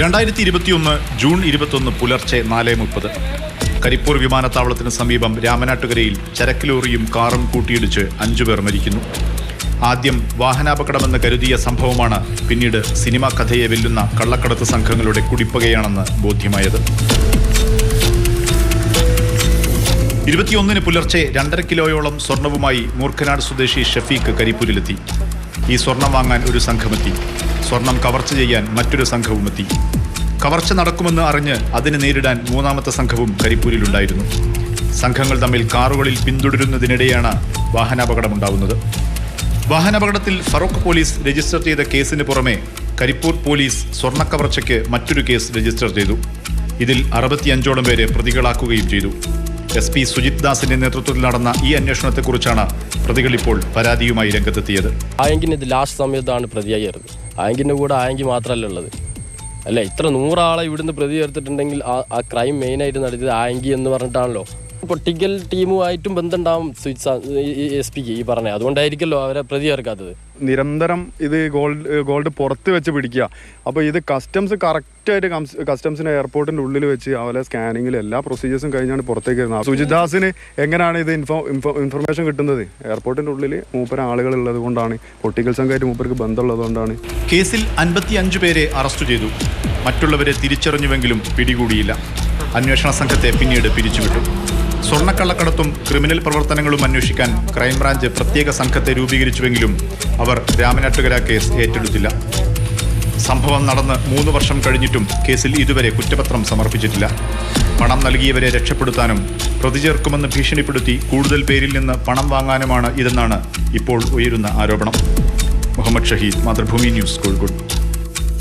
രണ്ടായിരത്തി ഇരുപത്തിയൊന്ന് ജൂൺ ഇരുപത്തൊന്ന് പുലർച്ചെ നാല് മുപ്പത്. കരിപ്പൂർ വിമാനത്താവളത്തിന് സമീപം രാമനാട്ടുകരയിൽ ചരക്കിലോറിയും കാറും കൂട്ടിയിടിച്ച് അഞ്ചുപേർ മരിക്കുന്നു. ആദ്യം വാഹനാപകടമെന്ന് കരുതിയ സംഭവമാണ് പിന്നീട് സിനിമാ കഥയെ വെല്ലുന്ന കള്ളക്കടത്ത് സംഘങ്ങളുടെ കുടിപ്പകയാണെന്ന് ബോധ്യമായത്. ഇരുപത്തിയൊന്നിന് പുലർച്ചെ രണ്ടര കിലോയോളം സ്വർണവുമായി മൂർഖനാട് സ്വദേശി ഷഫീഖ് കരിപ്പൂരിലെത്തി. ഈ സ്വർണം വാങ്ങാൻ ഒരു സംഘമെത്തി. സ്വർണം കവർച്ച ചെയ്യാൻ മറ്റൊരു സംഘവുമെത്തി കവർച്ച നടക്കുമെന്ന് അറിഞ്ഞ് അതിനെ നേരിടാൻ മൂന്നാമത്തെ സംഘവും കരിപ്പൂരിലുണ്ടായിരുന്നു. സംഘങ്ങൾ തമ്മിൽ കാറുകളിൽ പിന്തുടരുന്നതിനിടെയാണ് വാഹനാപകടമുണ്ടാവുന്നത്. വാഹനാപകടത്തിൽ ഫറൂഖ് പോലീസ് രജിസ്റ്റർ ചെയ്ത കേസിന് പുറമെ കരിപ്പൂർ പോലീസ് സ്വർണക്കവർച്ചയ്ക്ക് മറ്റൊരു കേസ് രജിസ്റ്റർ ചെയ്തു. ഇതിൽ അറുപത്തിയഞ്ചോളം പേരെ പ്രതികളാക്കുകയും ചെയ്തു. എസ് പി സുജിത് ദാസിന്റെ നേതൃത്വത്തിൽ നടന്ന ഈ അന്വേഷണത്തെക്കുറിച്ചാണ് പ്രതികൾ ഇപ്പോൾ പരാതിയുമായി രംഗത്തെത്തിയത്. ആയെങ്കിലും ഇത് ലാസ്റ്റ് സമയത്താണ് പ്രതിയായിരുന്നത് ആയെങ്കിന്റെ കൂടെ ആങ്കി മാത്രമല്ല ഉള്ളത്. അല്ല? ഇത്ര നൂറാളെ ഇവിടുന്ന് പ്രതി ചേർത്തിട്ടുണ്ടെങ്കിൽ ആ ആ ക്രൈം മെയിനായിട്ട് നടത്തിയത് ആങ്കി എന്ന് പറഞ്ഞിട്ടാണല്ലോ. പൊട്ടിക്കൽ ടീമുമായിട്ടും ബന്ധമുണ്ടാവും എസ് പിക്ക് ഈ പറഞ്ഞ. അതുകൊണ്ടായിരിക്കല്ലോ അവരെ പ്രതി ചേർക്കാത്തത്. നിരന്തരം ഇത് ഗോൾഡ് ഗോൾഡ് പുറത്ത് വെച്ച് പിടിക്കുക. അപ്പോൾ ഇത് കസ്റ്റംസ് കറക്റ്റായിട്ട് കസ്റ്റംസിന് എയർപോർട്ടിന്റെ ഉള്ളിൽ വെച്ച് അവരെ സ്കാനിങ്ങിൽ എല്ലാ പ്രൊസീജിയേഴ്സും കഴിഞ്ഞാണ് പുറത്തേക്ക് വരുന്നത്. സുജിദാസിന് എങ്ങനെയാണ് ഇത് ഇൻഫോ ഇൻഫോ ഇൻഫർമേഷൻ കിട്ടുന്നത്? എയർപോർട്ടിന്റെ ഉള്ളിൽ മൂപ്പര ആളുകൾ ഉള്ളത് കൊണ്ടാണ്. പൊട്ടിക്കൽ സംഘമായിട്ട് മൂപ്പർക്ക് ബന്ധമുള്ളത് കൊണ്ടാണ്. കേസിൽ അൻപത്തിയഞ്ച് പേരെ അറസ്റ്റ് ചെയ്തു. മറ്റുള്ളവരെ തിരിച്ചറിഞ്ഞുവെങ്കിലും പിടികൂടിയില്ല. അന്വേഷണ സംഘത്തെ പിന്നീട് പിരിച്ചുവിട്ടു. സ്വർണക്കള്ളക്കടത്തും ക്രിമിനൽ പ്രവർത്തനങ്ങളും അന്വേഷിക്കാൻ ക്രൈംബ്രാഞ്ച് പ്രത്യേക സംഘത്തെ രൂപീകരിച്ചുവെങ്കിലും അവർ രാമനാട്ടുകര കേസ് ഏറ്റെടുത്തില്ല. സംഭവം നടന്ന് മൂന്ന് വർഷം കഴിഞ്ഞിട്ടും കേസിൽ ഇതുവരെ കുറ്റപത്രം സമർപ്പിച്ചിട്ടില്ല. പണം നൽകിയവരെ രക്ഷപ്പെടുത്താനും പ്രതി ചേർക്കുമെന്ന് ഭീഷണിപ്പെടുത്തി കൂടുതൽ പേരിൽ നിന്ന് പണം വാങ്ങാനുമാണ് ഇതെന്നാണ് ഇപ്പോൾ ഉയരുന്ന ആരോപണം. മുഹമ്മദ് ഷഹീദ് മാതൃഭൂമി ന്യൂസ് കോഴിക്കോട്.